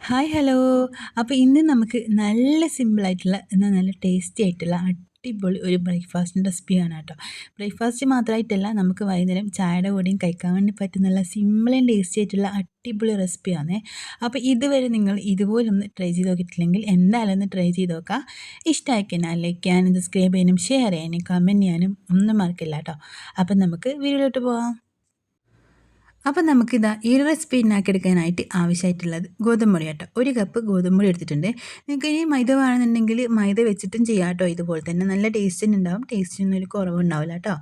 Hi hello അപ്പോൾ ഇന്ന് നമുക്ക് നല്ല സിമ്പിളായിട്ടുള്ള എന്നാൽ നല്ല ടേസ്റ്റി ആയിട്ടുള്ള അടിപൊളി ഒരു ബ്രേക്ക്ഫാസ്റ്റിന്റെ റെസിപ്പിയാണ് കേട്ടോ ബ്രേക്ക്ഫാസ്റ്റ് മാത്രമായിട്ടല്ല നമുക്ക് വൈകുന്നേരം ചായയുടെ കൂടെയും കഴിക്കാൻ വേണ്ടി പറ്റുന്ന സിമ്പിൾ ആൻഡ് ടേസ്റ്റി ആയിട്ടുള്ള അടിപൊളി റെസിപ്പിയാണ് അപ്പോൾ ഇതുവരെ നിങ്ങൾ ഇതുപോലൊന്ന് ട്രൈ ചെയ്ത് നോക്കിയിട്ടില്ലെങ്കിൽ എന്തായാലും ഒന്ന് ട്രൈ ചെയ്ത് നോക്കാം. ഇഷ്ടമായി കഴിഞ്ഞാൽ ലൈക്ക് ചെയ്യാനും സബ്സ്ക്രൈബ് ചെയ്യാനും ഷെയർ ചെയ്യാനും കമന്റ് ചെയ്യാനും ഒന്നും മറക്കില്ല കേട്ടോ അപ്പം നമുക്ക് വീഡിയോയിലോട്ട് പോകാം അപ്പോൾ നമുക്കിതാ ഈ ഒരു റെസിപ്പി ഉണ്ടാക്കിയെടുക്കാനായിട്ട് ആവശ്യമായിട്ടുള്ളത് ഗോതമ്പൊടി കേട്ടോ. ഒരു കപ്പ് ഗോതമ്പൊടി എടുത്തിട്ടുണ്ട്. നിങ്ങൾക്ക് ഇനി മൈദ വേണമെന്നുണ്ടെങ്കിൽ മൈദ വെച്ചിട്ടും ചെയ്യാം കേട്ടോ. ഇതുപോലെ തന്നെ നല്ല ടേസ്റ്റിന് ഉണ്ടാവും. ടേസ്റ്റിനൊന്നും ഒരു കുറവുണ്ടാവില്ല കേട്ടോ.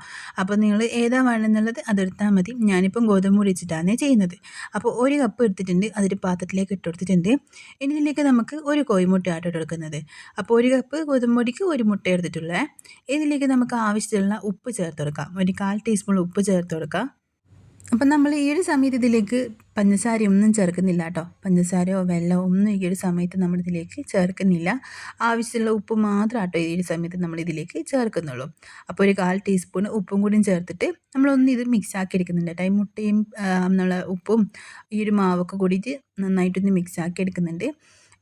അപ്പോൾ നിങ്ങൾ ഏതാ വേണമെന്നുള്ളത് അതെടുത്താൽ മതി. ഞാനിപ്പം ഗോതമ്പൊടി വെച്ചിട്ടാണ് ചെയ്യുന്നത്. അപ്പോൾ ഒരു കപ്പ് എടുത്തിട്ടുണ്ട്. അതൊരു പാത്രത്തിലേക്ക് ഇട്ട് കൊടുത്തിട്ടുണ്ട്. ഇനി ഇതിലേക്ക് നമുക്ക് ഒരു കോഴിമുട്ട ആട്ടോ എടുക്കുന്നത് അപ്പോൾ ഒരു കപ്പ് ഗോതമ്പൊടിക്ക് ഒരു മുട്ട എടുത്തിട്ടുള്ളത് ഇതിലേക്ക് നമുക്ക് ആവശ്യത്തിലുള്ള ഉപ്പ് ചേർത്ത് കൊടുക്കാം. ഒരു കാൽ ടീസ്പൂൺ ഉപ്പ് ചേർത്ത് കൊടുക്കാം. അപ്പം നമ്മൾ ഈ ഒരു സമയത്ത് ഇതിലേക്ക് പഞ്ചസാര ഒന്നും ചേർക്കുന്നില്ല കേട്ടോ പഞ്ചസാരയോ വെള്ളമോ ഒന്നും ഈ ഒരു സമയത്ത് നമ്മൾ ഇതിലേക്ക് ചേർക്കുന്നില്ല. ആവശ്യമുള്ള ഉപ്പ് മാത്രം കേട്ടോ ഈ ഒരു സമയത്ത് നമ്മൾ ഇതിലേക്ക് ചേർക്കുന്നുള്ളൂ. അപ്പോൾ ഒരു കാൽ ടീസ്പൂൺ ഉപ്പും കൂടിയും ചേർത്തിട്ട് നമ്മളൊന്ന് ഇത് മിക്സ് ആക്കി എടുക്കുന്നുണ്ട് കേട്ടോ ഈ മുട്ടയും നമ്മളെ ഉപ്പും ഈ ഒരു മാവൊക്കെ കൂടിയിട്ട് നന്നായിട്ടൊന്ന് മിക്സ് ആക്കി എടുക്കുന്നുണ്ട്.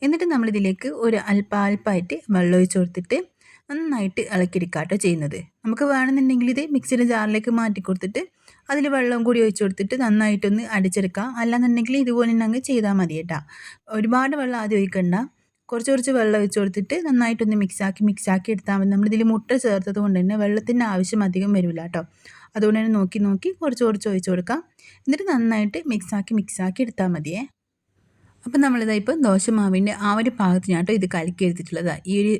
എന്നിട്ട് നമ്മളിതിലേക്ക് ഒരു അല്പാൽപ്പായിട്ട് വെള്ളം ഒഴിച്ച് കൊടുത്തിട്ട് നന്നായിട്ട് ഇളക്കിയെടുക്കാട്ടോ ചെയ്യുന്നത്. നമുക്ക് വേണമെന്നുണ്ടെങ്കിൽ ഇത് മിക്സിയുടെ ജാറിലേക്ക് മാറ്റി കൊടുത്തിട്ട് അതിൽ വെള്ളം കൂടി ഒഴിച്ചു കൊടുത്തിട്ട് നന്നായിട്ടൊന്ന് അടിച്ചെടുക്കാം അല്ലാന്നുണ്ടെങ്കിൽ ഇതുപോലെ തന്നെ അങ്ങ് ചെയ്താൽ മതി കേട്ടോ. ഒരുപാട് വെള്ളം ആദ്യം ഒഴിക്കണ്ട. കുറച്ച് കുറച്ച് വെള്ളം ഒഴിച്ച് കൊടുത്തിട്ട് നന്നായിട്ടൊന്ന് മിക്സാക്കി മിക്സാക്കി എടുത്താൽ മതി. നമ്മളിതിൽ മുട്ട ചേർത്തത് കൊണ്ട് തന്നെ വെള്ളത്തിന്റെ ആവശ്യം അധികം വരില്ല കേട്ടോ. അതുകൊണ്ട് തന്നെ നോക്കി നോക്കി കുറച്ച് കുറച്ച് ഒഴിച്ച് കൊടുക്കാം. എന്നിട്ട് നന്നായിട്ട് മിക്സാക്കി മിക്സാക്കി എടുത്താൽ മതിയേ. അപ്പം നമ്മളിതാ ഇപ്പം ദോശമാവിന്റെ ആ ഒരു പാകത്തിനാട്ടോ ഇത് കലക്കി എടുത്തിട്ടുള്ളത്. ഈ ഒരു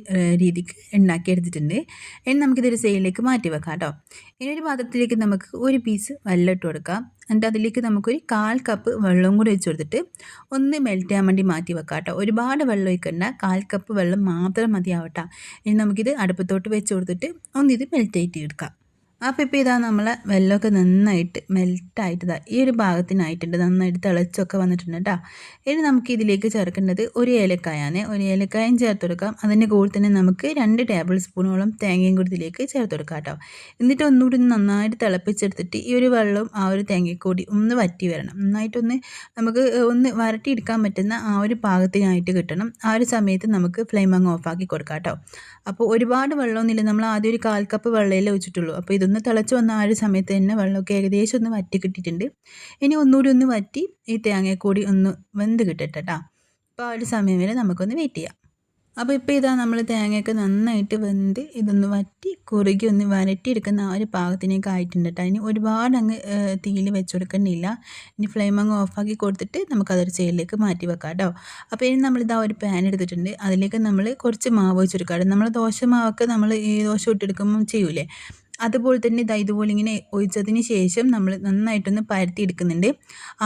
രീതിക്ക് ഉണ്ടാക്കി എടുത്തിട്ടുണ്ട്. ഇനി നമുക്കിതൊരു സൈഡിലേക്ക് മാറ്റി വെക്കാം കേട്ടോ ഇനി ഒരു പാത്രത്തിലേക്ക് നമുക്ക് ഒരു പീസ് വെള്ളം ഇട്ട് കൊടുക്കാം. എന്നിട്ട് അതിലേക്ക് നമുക്കൊരു കാൽ കപ്പ് വെള്ളം കൂടി വെച്ച് കൊടുത്തിട്ട് ഒന്ന് മെൽറ്റ് ചെയ്യാൻ വേണ്ടി മാറ്റി വെക്കാം കേട്ടോ ഒരുപാട് വെള്ളം ഒഴിക്കണ്ട. കാൽ കപ്പ് വെള്ളം മാത്രം മതിയാവട്ടെ. ഇനി നമുക്കിത് അടുപ്പത്തോട്ട് വെച്ച് കൊടുത്തിട്ട് ഒന്നിത് മെൽറ്റ് ആയിട്ട് എടുക്കാം. അപ്പോൾ ഇപ്പോൾ ഇതാ നമ്മളെ വെള്ളമൊക്കെ നന്നായിട്ട് മെൽറ്റായിട്ട് ഇതാ ഈ ഒരു ഭാഗത്തിനായിട്ടുണ്ട്. നന്നായിട്ട് തിളച്ചൊക്കെ വന്നിട്ടുണ്ട് കേട്ടോ ഇനി നമുക്ക് ഇതിലേക്ക് ചേർക്കേണ്ടത് ഒരു ഏലക്കായാണ്. ഒരു ഏലക്കായും ചേർത്ത് കൊടുക്കാം. അതിന്റെ കൂടെ തന്നെ നമുക്ക് രണ്ട് ടേബിൾ സ്പൂണോളം തേങ്ങയും കൂടി ഇതിലേക്ക് ചേർത്ത് കൊടുക്കാം കേട്ടോ എന്നിട്ട് ഒന്നുകൂടി നന്നായിട്ട് തിളപ്പിച്ചെടുത്തിട്ട് ഈ ഒരു വെള്ളവും ആ ഒരു തേങ്ങക്കൂടി ഒന്ന് വറ്റി വരണം. നന്നായിട്ടൊന്ന് നമുക്ക് ഒന്ന് വരട്ടിയെടുക്കാൻ പറ്റുന്ന ആ ഒരു പാകത്തിനായിട്ട് കിട്ടണം. ആ ഒരു സമയത്ത് നമുക്ക് ഫ്ലെയിം അങ്ങ് ഓഫാക്കി കൊടുക്കാം കേട്ടോ അപ്പോൾ ഒരുപാട് വെള്ളമൊന്നുമില്ല. നമ്മൾ ആദ്യം ഒരു കാൽ കപ്പ് വെള്ളയിലേ വെച്ചിട്ടുള്ളൂ അപ്പോൾ ഇതൊന്ന് തിളച്ച് വന്ന ആ ഒരു സമയത്ത് തന്നെ വെള്ളമൊക്കെ ഏകദേശം ഒന്ന് വറ്റി കിട്ടിയിട്ടുണ്ട്. ഇനി ഒന്നുകൂടി ഒന്ന് വറ്റി ഈ തേങ്ങയെക്കൂടി ഒന്ന് വെന്ത് കിട്ടട്ടെ കേട്ടോ അപ്പോൾ ആ ഒരു സമയം വരെ നമുക്കൊന്ന് വെയിറ്റ് ചെയ്യാം. അപ്പോൾ ഇപ്പോൾ ഇതാ നമ്മൾ തേങ്ങയൊക്കെ നന്നായിട്ട് വെന്ത് ഇതൊന്ന് വറ്റി കുറുകി ഒന്ന് വരട്ടിയെടുക്കുന്ന ആ ഒരു പാകത്തിനൊക്കെ ആയിട്ടുണ്ട് കേട്ടോ ഇനി ഒരുപാട് അങ്ങ് തീയിൽ വെച്ച് കൊടുക്കണ്ടില്ല ഇനി ഫ്ലെയിം അങ്ങ് ഓഫാക്കി കൊടുത്തിട്ട് നമുക്കതൊരു സൈഡിലേക്ക് മാറ്റി വെക്കാം കേട്ടോ അപ്പോൾ ഇനി നമ്മളിതാ ഒരു പാൻ എടുത്തിട്ടുണ്ട്. അതിലേക്ക് നമ്മൾ കുറച്ച് മാവ് വെച്ചെടുക്കാം നമ്മൾ ദോശ മാവൊക്കെ നമ്മൾ ഈ ദോശ ഇട്ടെടുക്കുമ്പം ചെയ്യൂലേ? അതുപോലെ തന്നെ ഇതാ ഇതുപോലെ ഇങ്ങനെ ഒഴിച്ചതിന് ശേഷം നമ്മൾ നന്നായിട്ടൊന്ന് പരത്തി എടുക്കുന്നുണ്ട്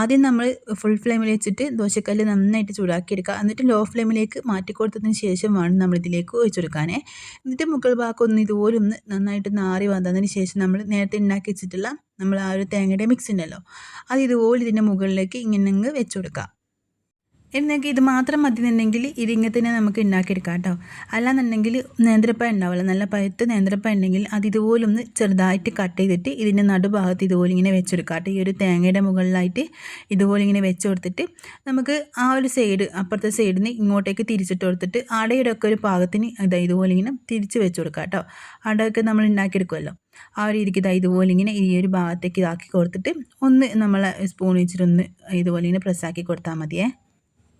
ആദ്യം നമ്മൾ ഫുൾ ഫ്ലെയിമിൽ വെച്ചിട്ട് ദോശക്കല്ല് നന്നായിട്ട് ചൂടാക്കി എടുക്കുക എന്നിട്ട് ലോ ഫ്ലെയിമിലേക്ക് മാറ്റി കൊടുത്തതിന് ശേഷം വേണം നമ്മൾ ഇതിലേക്ക് ഒഴിച്ചെടുക്കാനേ. എന്നിട്ട് മുകൾ ഭാഗമൊന്ന് ഇതുപോലെ ഒന്ന് നന്നായിട്ട് നാറി വന്നതിന് ശേഷം നമ്മൾ നേരത്തെ ഉണ്ടാക്കി വെച്ചിട്ടുള്ള നമ്മൾ ആ ഒരു തേങ്ങയുടെ മിക്സ് ഉണ്ടല്ലോ. അത് ഇതുപോലെ ഇതിന്റെ മുകളിലേക്ക് ഇങ്ങനെ വെച്ച് കൊടുക്കുക. എന്നൊക്കെ ഇത് മാത്രം മതി എന്നുണ്ടെങ്കിൽ ഇതിങ്ങനെ നമുക്ക് ഉണ്ടാക്കിയെടുക്കാം കേട്ടോ. അല്ലാന്നുണ്ടെങ്കിൽ നേന്ത്രപ്പഴം ഉണ്ടാവില്ല നല്ല പഴുത്ത് നേന്ത്രപ്പഴം ഉണ്ടെങ്കിൽ അത് ഇതുപോലെ ഒന്ന് ചെറുതായിട്ട് കട്ട് ചെയ്തിട്ട് ഇതിന്റെ നടുഭാഗത്ത് ഇതുപോലെ ഇങ്ങനെ വെച്ചെടുക്കാം കേട്ടോ. ഈ ഒരു തേങ്ങയുടെ മുകളിലായിട്ട് ഇതുപോലെ ഇങ്ങനെ വെച്ച് കൊടുത്തിട്ട് നമുക്ക് ആ ഒരു സൈഡ് അപ്പുറത്തെ സൈഡിൽ നിന്ന് ഇങ്ങോട്ടേക്ക് തിരിച്ചിട്ട് കൊടുത്തിട്ട് അടയുടെ ഒക്കെ ഒരു പാകത്തിന് ഇതാ ഇതുപോലെ ഇങ്ങനെ തിരിച്ച് വെച്ച് കൊടുക്കാം കേട്ടോ. അടയൊക്കെ നമ്മൾ ഉണ്ടാക്കിയെടുക്കുമല്ലോ ആ ഒരു രീതിക്ക് ഇതാ ഇതുപോലെ ഇങ്ങനെ ഈ ഒരു ഭാഗത്തേക്ക് ഇതാക്കി കൊടുത്തിട്ട് ഒന്ന് നമ്മൾ സ്പൂൺ വെച്ചിട്ടൊന്ന് ഇതുപോലെ ഇങ്ങനെ പ്രസ്സാക്കി കൊടുത്താൽ മതിയേ.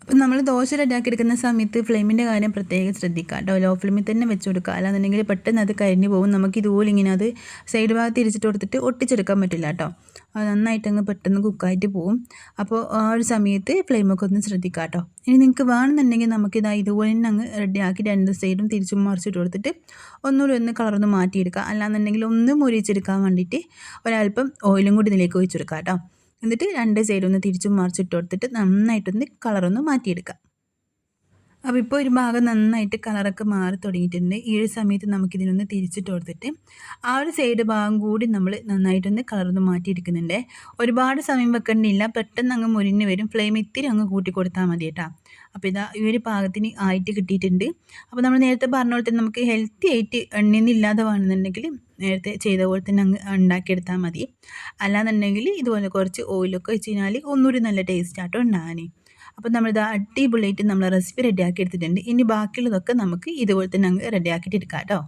അപ്പം നമ്മൾ ദോശ റെഡിയാക്കി എടുക്കുന്ന സമയത്ത് ഫ്ലെയിമിന്റെ കാര്യം പ്രത്യേകം ശ്രദ്ധിക്കുക കേട്ടോ. ലോ ഫ്ലെയിമിൽ തന്നെ വെച്ച് കൊടുക്കുക. അല്ലാന്നുണ്ടെങ്കിൽ പെട്ടെന്ന് അത് കരിഞ്ഞു പോകും. നമുക്ക് ഇതുപോലെ ഇങ്ങനെ അത് സൈഡ് ഭാഗത്ത് തിരിച്ചിട്ട് കൊടുത്തിട്ട് ഒട്ടിച്ചെടുക്കാൻ പറ്റില്ല കേട്ടോ. അത് നന്നായിട്ട് അങ്ങ് പെട്ടെന്ന് കുക്കായിട്ട് പോകും അപ്പോൾ ആ ഒരു സമയത്ത് ഫ്ലെയിമൊക്കെ ഒന്ന് ശ്രദ്ധിക്കുക കേട്ടോ. ഇനി നിങ്ങൾക്ക് വേണമെന്നുണ്ടെങ്കിൽ നമുക്കിതാ ഇതുപോലെ തന്നെ അങ്ങ് റെഡിയാക്കി രണ്ട് സൈഡും തിരിച്ചും മറിച്ചിട്ട് കൊടുത്തിട്ട് ഒന്നുകൂടി ഒന്ന് കളറൊന്ന് മാറ്റിയെടുക്കുക. അല്ലാന്നുണ്ടെങ്കിൽ ഒന്ന് മുരിച്ചെടുക്കാൻ വേണ്ടിയിട്ട് ഒരല്പം ഓയിലും കൂടി ഇതിലേക്ക് ഒഴിച്ചെടുക്കാം കേട്ടോ. എന്നിട്ട് രണ്ട് സൈഡൊന്ന് തിരിച്ചും മറിച്ചിട്ട് കൊടുത്തിട്ട് നന്നായിട്ടൊന്ന് കളറൊന്ന് മാറ്റിയെടുക്കാം അപ്പോൾ ഇപ്പോൾ ഒരു ഭാഗം നന്നായിട്ട് കളറൊക്കെ മാറി തുടങ്ങിയിട്ടുണ്ട്. ഈ ഒരു സമയത്ത് നമുക്കിതിനൊന്ന് തിരിച്ചിട്ട് കൊടുത്തിട്ട് ആ ഒരു സൈഡ് ഭാഗം കൂടി നമ്മൾ നന്നായിട്ടൊന്ന് കളർന്ന് മാറ്റിയെടുക്കുന്നുണ്ട്. ഒരുപാട് സമയം വെക്കണ്ടില്ല പെട്ടെന്ന് അങ്ങ് മുരിഞ്ഞ് വരും. ഫ്ലെയിം ഇത്തിരി അങ്ങ് കൂട്ടി കൊടുത്താൽ മതി കേട്ടോ. അപ്പോൾ ഇതാ ഈ ഒരു പാകത്തിന് ആയിട്ട് കിട്ടിയിട്ടുണ്ട്. അപ്പോൾ നമ്മൾ നേരത്തെ പറഞ്ഞ പോലെ തന്നെ നമുക്ക് ഹെൽത്തി ആയിട്ട് എണ്ണയൊന്നും ഇല്ലാതെ വേണമെന്നുണ്ടെങ്കിൽ നേരത്തെ ചെയ്ത പോലെ തന്നെ അങ്ങ് ഉണ്ടാക്കിയെടുത്താൽ മതി. അല്ലാന്നുണ്ടെങ്കിൽ ഇതുപോലെ കുറച്ച് ഓയിലൊക്കെ വെച്ച് കഴിഞ്ഞാൽ ഒന്നുകൂടി നല്ല ടേസ്റ്റ് ആട്ടോ ഉണ്ടാകാനേ അപ്പോൾ നമ്മളിത് അടിപൊളിയായിട്ട് നമ്മൾ റെസിപ്പി റെഡിയാക്കി എടുത്തിട്ടുണ്ട്. ഇനി ബാക്കിയുള്ളതൊക്കെ നമുക്ക് ഇതുപോലെ തന്നെ അങ്ങ് റെഡിയാക്കിയിട്ട് എടുക്കാം കേട്ടോ